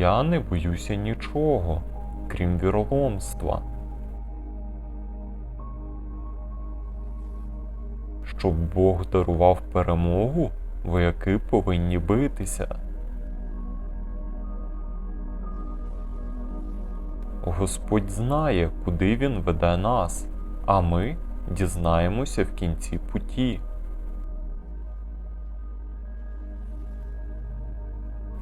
я не боюся нічого, крім віроломства. Щоб Бог дарував перемогу, вояки повинні битися. Господь знає, куди Він веде нас, а ми дізнаємося в кінці путі.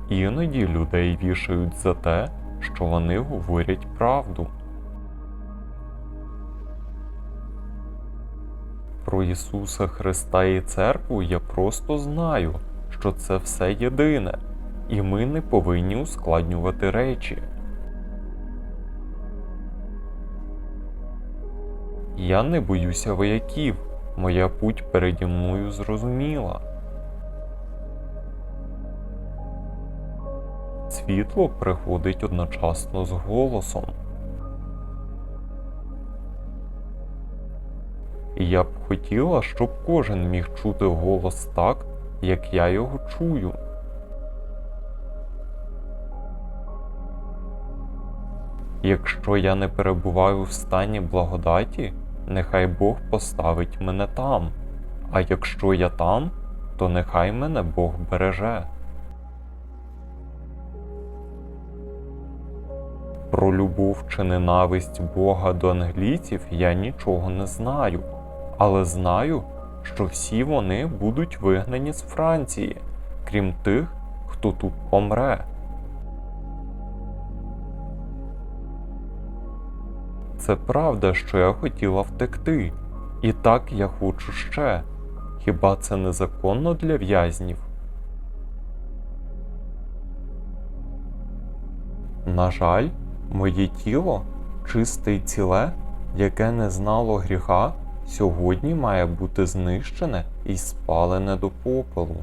Іноді людей вішають за те, що вони говорять правду. Про Ісуса Христа і церкву я просто знаю, що це все єдине, і ми не повинні ускладнювати речі. Я не боюся вояків, моя путь переді мною зрозуміла. Світло приходить одночасно з голосом. І я б хотіла, щоб кожен міг чути голос так, як я його чую. Якщо я не перебуваю в стані благодаті, нехай Бог поставить мене там, а якщо я там, то нехай мене Бог береже. Про любов чи ненависть Бога до англійців я нічого не знаю, але знаю, що всі вони будуть вигнані з Франції, крім тих, хто тут помре. Це правда, що я хотіла втекти, і так я хочу ще. Хіба це незаконно для в'язнів? На жаль, моє тіло, чисте й ціле, яке не знало гріха, сьогодні має бути знищене і спалене до попелу.